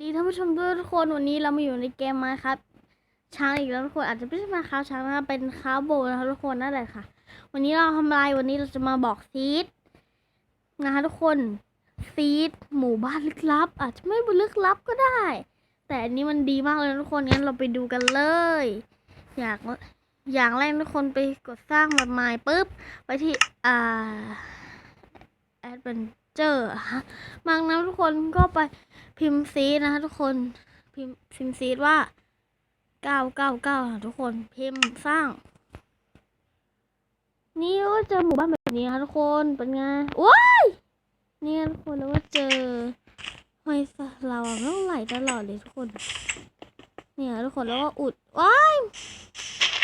ดีท่านผู้ชมทุกคนวันนี้เรามาอยู่ในเกมมาครับ ช้างอีกแล้วทุกคนอาจจะไม่ใช่มาค้าช้างนะเป็นค้าโบนะครับทุกคนนั่นแหละค่ะ วันนี้เราทำอะไรวันนี้เราจะมาบอกซีดนะคะทุกคนซีดหมู่บ้านลึกลับ อาจจะไม่ลึกลับก็ได้ แต่อันนี้มันดีมากเลยทุกคนงั้นเราไปดูกันเลย อยากอย่างแรกทุกคนไปกดสร้างแบบใหม่ปุ๊บไปที่อ่า เวนเจอร์ฮะบางนั้นทุกคนก็ไปพิมพ์ซีดนะคะทุกคนพิมพ์พิมพ์ซีดว่าเก้าเก้าเก้าะทุกคนพิมพ์สร้าง นี่ก็เจอหมู่บ้านแบบนี้ค่ะทุกคนเป็นไงว้ายนี่ทุกคนแล้วก็เจอหอยสัตว์เราต้องไหลตลอดเลยทุกคน เนี่ยทุกคนแล้วก็อุดว้าย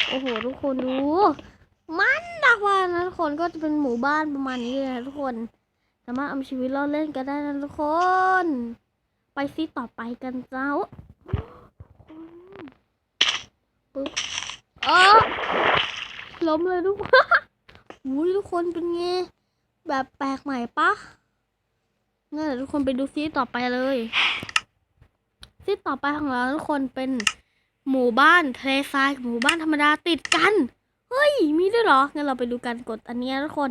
โอ้โหทุกคนดูมันดักว่านะทุกคนก็จะเป็นหมู่บ้านประมาณนี้เลยนะทุกคน สามารถเอาชีวิตรอดเล่นกันได้นะทุกคน ไปซีต่อไปกันเจ้าปึ๊บเออล้มเลยทุกคนอุ้ยทุกคนเป็นไงแบบแปลกใหม่ปะงั้นทุกคนไปดูซีต่อไปเลยซีต่อไปของเราทุกคนเป็นหมู่บ้านทะเลทรายหมู่บ้านธรรมดาติดกัน เฮ้ย มีด้วยเหรอ งั้นเราไปดูกันกดอันนี้ทุกคน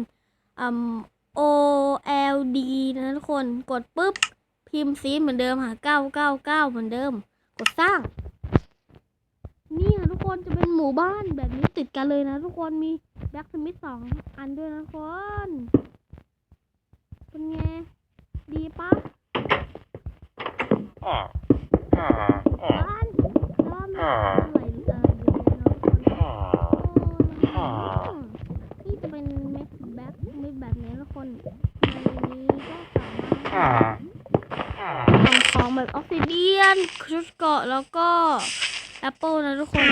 อืม O L L D นะทุกคนกดปุ๊บ พิมพ์ซีเหมือนเดิมค่ะเก้าเก้าเก้าเหมือนเดิม กดสร้าง นี่ค่ะทุกคนจะเป็นหมู่บ้านแบบนี้ติดกันเลยนะทุกคนมีแบ็กสมิธสองอันด้วยนะทุกคนเป็นไงดีปะบ้านบ้นไหลเอออยู่เลยนะทุกคน Ah. นี่จะเป็นเม็ดแบ็คเม็ดแบบนี้ทุกคน ทำของแบบออฟซิเดียนชุดเกาะแล้วก็แอปเปิลนะทุกคน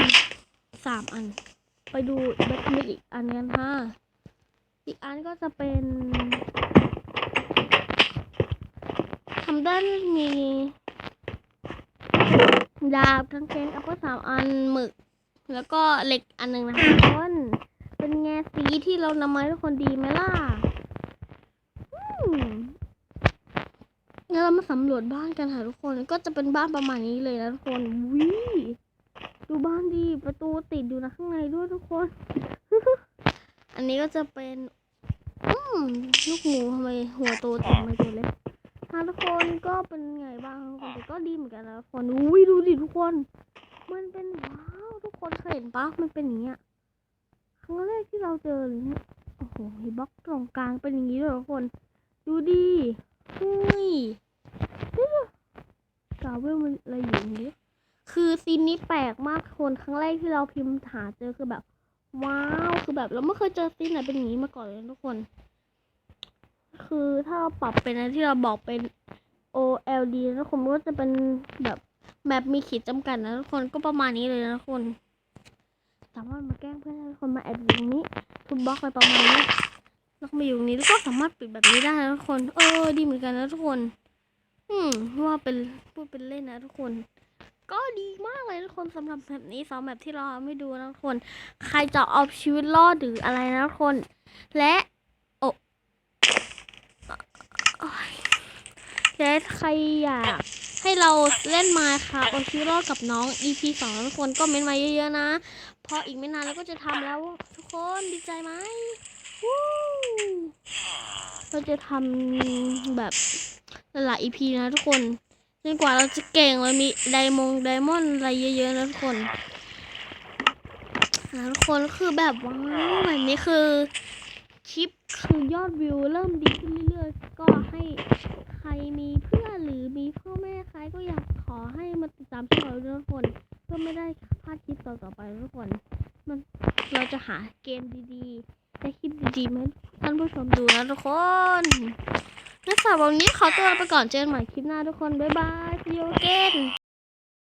สามอัน ไปดูแบ็คมิดอีกอันกันค่ะอีกอันก็จะเป็นทำด้านมีดาบทั้งเคนแอปเปิลสามอันหมึก แล้วก็เหล็กอันหนึ่งนะคะทุกคนเป็นไงสีที่เรานำมาให้ทุกคนดีไหมล่ะอืม งั้นเรา มาสำรวจบ้านกันค่ะทุกคน ก็จะเป็นบ้านประมาณนี้เลยนะทุกคนวิดูบ้านดีประตูติดอยู่นะข้างในด้วยทุกคน อันนี้ก็จะเป็นอืมลูกหมูทำไมหัวโตจังเลยตัวเล็กค่ะทุกคนก็เป็นไงบ้างทุกคนแต่ก็ดีเหมือนกันนะทุกคนอุ้ยดูดิทุกคน มันเป็นว้าวทุกคนเคยเห็นปะมันเป็นอย่างเงี้ยครั้งแรกที่เราเจอเลยเนี่ยโอ้โหบล็อกตรงกลางเป็นอย่างนี้ด้วยทุกคน ดูดิเฮ้ย เวลมันอะไรอยู่างนี้ คือซีนนี้แปลกมากคนครั้งแรกที่เราพิมพ์หาเจอคือแบบ ว้าวคือแบบเราไม่เคยเจอซีนไหนเป็นอย่างนี้มาก่อนเลยทุกคน คือถ้าเราปรับเป็นอะไรที่เราบอกเป็น O L D นะทุกคนก็จะเป็นแบบแมปมีขีดจำกัดนะทุกคนก็ประมาณนี้เลยนะทุกคนสามารถมาแกล้งเพื่อนทุกคนมาแอบอยู่ตรงนี้ทุบบล็อกไรประมาณนี้แล้วก็มาอยู่ตรงนี้แล้วก็สามารถปิดแบบนี้ได้นะทุกคน เออดีเหมือนกันนะทุกคน อืมว่าเป็นพูดเป็นเล่นนะทุกคน ก็ดีมากเลยทุกคนสำหรับแบบนี้สองแบบที่เราไม่ดูนะทุกคน ใครจะเอาชีวิตรอดหรืออะไรนะทุกคน และโอะโอ๊ยและใครอยากให้เราเล่นมาค่ะเอาชีวิตรอดกับน้อง EP สองทุกคนก็เม้นมาเยอะๆนะ เพราะอีกไม่นานเราก็จะทำแล้วทุกคนดีใจไหมวู้เราจะทำแบบ หลายๆ EP นะทุกคนจนกว่าเราจะเก่งเรามีไดมงไดมอนด์อะไรเยอะๆนะทุกคนนะทุกคนคือแบบว้าวแบบนี้คือคลิปคือยอดวิวเริ่มดีขึ้นเรื่อยๆ ก็ให้ใครมีเพื่อนหรือมีพ่อแม่ใครก็อยากขอให้มาติดตามพวกเราทุกคนเพื่อไม่ได้พลาดคลิปต่อๆไปทุกคน มันเราจะหาเกมดีๆและคลิปดีๆมาให้ท่านผู้ชมดูนะทุกคน งั้นสำหรับวันนี้ขอตัวไปก่อนเจอกันใหม่คลิปหน้าทุกคน บ๊ายบายโยเกิ